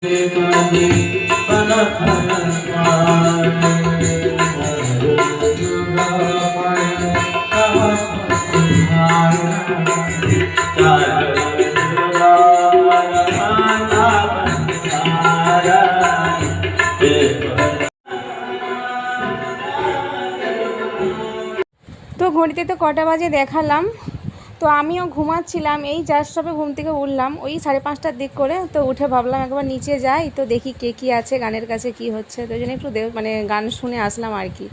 তো ঘড়িতে তো কটা বাজে দেখালাম। তো আমিও ঘুমাচ্ছিলাম, এই জাস্ট সবে ঘুম থেকে উঠলাম, ওই সাড়ে পাঁচটার দিক করে তো উঠে ভাবলাম একবার নিচে যাই, তো দেখি কে কী আছে, গানের কাছে কি হচ্ছে, তো জন্য একটু মানে গান শুনে আসলাম আর কি।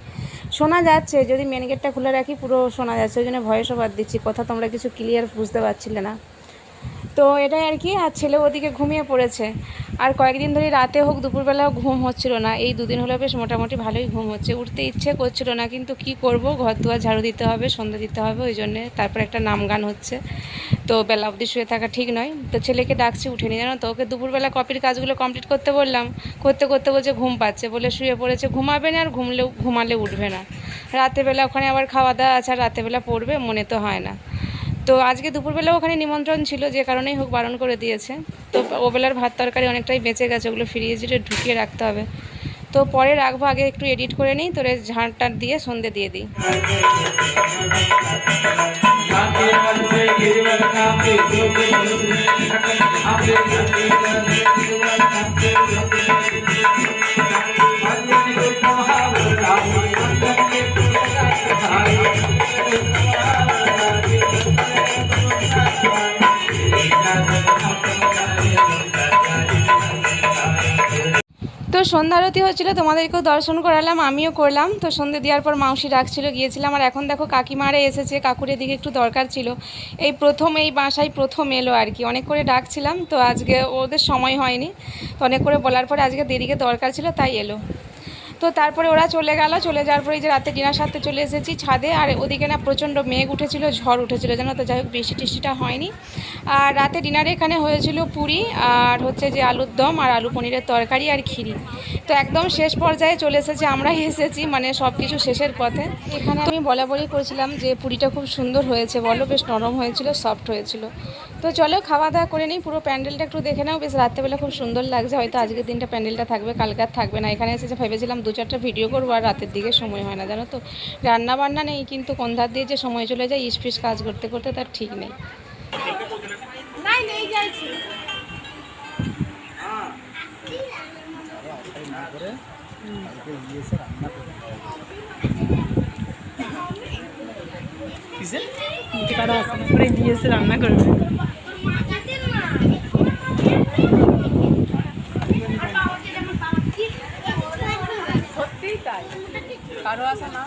শোনা যাচ্ছে, যদি মেন গেটটা খুলে রাখি পুরো শোনা যাচ্ছে, ওই জন্য ভয়েসও বাদ দিচ্ছি, কথা তোমরা কিছু ক্লিয়ার বুঝতে পারছিলে না। তো এটাই আর কি, আর ছেলে ওদিকে ঘুমিয়ে পড়েছে। আর কয়েকদিন ধরে রাতে হোক দুপুরবেলাও ঘুম হচ্ছিল না। এই দুদিন হলো বেশ মোটামুটি ভালোই ঘুম হচ্ছে। উঠতে ইচ্ছে করছিল না, কিন্তু কি করব? ঘর দুয়ার ঝাড়ু দিতে হবে, সন্ধ্যা দিতে হবে, ওই জন্যে তারপর একটা নাম গান হচ্ছে। তো বেলা অবধি শুয়ে থাকা ঠিক নয়। তো ছেলেকে ডাকছি, উঠেনি জানো তো? ওকে দুপুরবেলা কপির কাজগুলো কমপ্লিট করতে বললাম। করতে করতে বলছে, ঘুম পাচ্ছে। বলে শুয়ে পড়েছে। ঘুমাবে না আর ঘুমলেও, ঘুমালে উঠবে না। রাতের বেলা ওখানে আবার খাওয়া দাওয়া আছে, আর রাতের বেলা পড়বে, মনে তো হয় না। তো আজকে দুপুরবেলা ওখানে নিমন্ত্রণ ছিল, যে কারণেই হোক বারণ করে দিয়েছে। তো ওবেলার ভাত তরকারি অনেকটাই বেঁচে গেছে, ওগুলো ফিরিয়ে ফ্রিজে ঢুকিয়ে রাখতে হবে। তো পরে রাখব, আগে একটু এডিট করে নিই, তোরে ঝাঁট টাট দিয়ে সন্ধে দিয়ে দিই। তো সন্ধ্যা আরতি হচ্ছিল তোমাদেরকেও দর্শন করালাম, আমিও করলাম। তো সন্ধ্যে দেওয়ার পর মাউসি ডাকছিল, গিয়েছিলাম। আর এখন দেখো, কাকিমারে এসেছে, কাকুরের দিকে একটু দরকার ছিল। এই প্রথম, এই বাসায় প্রথম এলো আর কি। অনেক করে ডাকছিলাম, তো আজকে ওদের সময় হয়নি। তো অনেক করে বলার পরে আজকে দেরিকে দরকার ছিল, তাই এলো। তো তারপরে ওরা চলে গেল, চলে যাওয়ার পরে যে রাতে ডিনার সাথে চলে এসেছি ছাদে, আর ওদিকে না প্রচণ্ড মেঘ উঠেছিল, ঝড় উঠেছিল জানো তো যাই হোক বৃষ্টি টিষ্টিটা হয়নি। আর রাতে ডিনারে এখানে হয়েছিল পুরি, আর হচ্ছে যে আলুর দম আর আলু পনিরের তরকারি আর ক্ষীরি তো একদম শেষ পর্যায়ে চলে এসেছি, আমরাই এসেছি মানে সব কিছু শেষের পথে। এখানে আমি বলা বলি করেছিলাম যে পুরিটা খুব সুন্দর হয়েছে, বলো বেশ নরম হয়েছিল সফট হয়েছিল। তো চলো খাওয়া দাওয়া করে নিই পুরো প্যান্ডেলটা একটু দেখে নাও। বেশ রাত্রেবেলা খুব সুন্দর লাগছে হয়তো আজকের দিনটা প্যান্ডেলটা থাকবে কালকে আর থাকবে না। এখানে এসেছে ভেবেছিলাম দু চারটা ভিডিও করব আর রাতের দিকে সময় হয় না জানো তো? রান্না বান্না নেই কিন্তু কোন ধার দিয়ে যে সময় চলে যায় ইস্পিস কাজ করতে করতে তার ঠিক নেই। কিসে কারও আসে না করে দিয়ে রান্না করবে। সত্যিই তাই। কারও আসা না।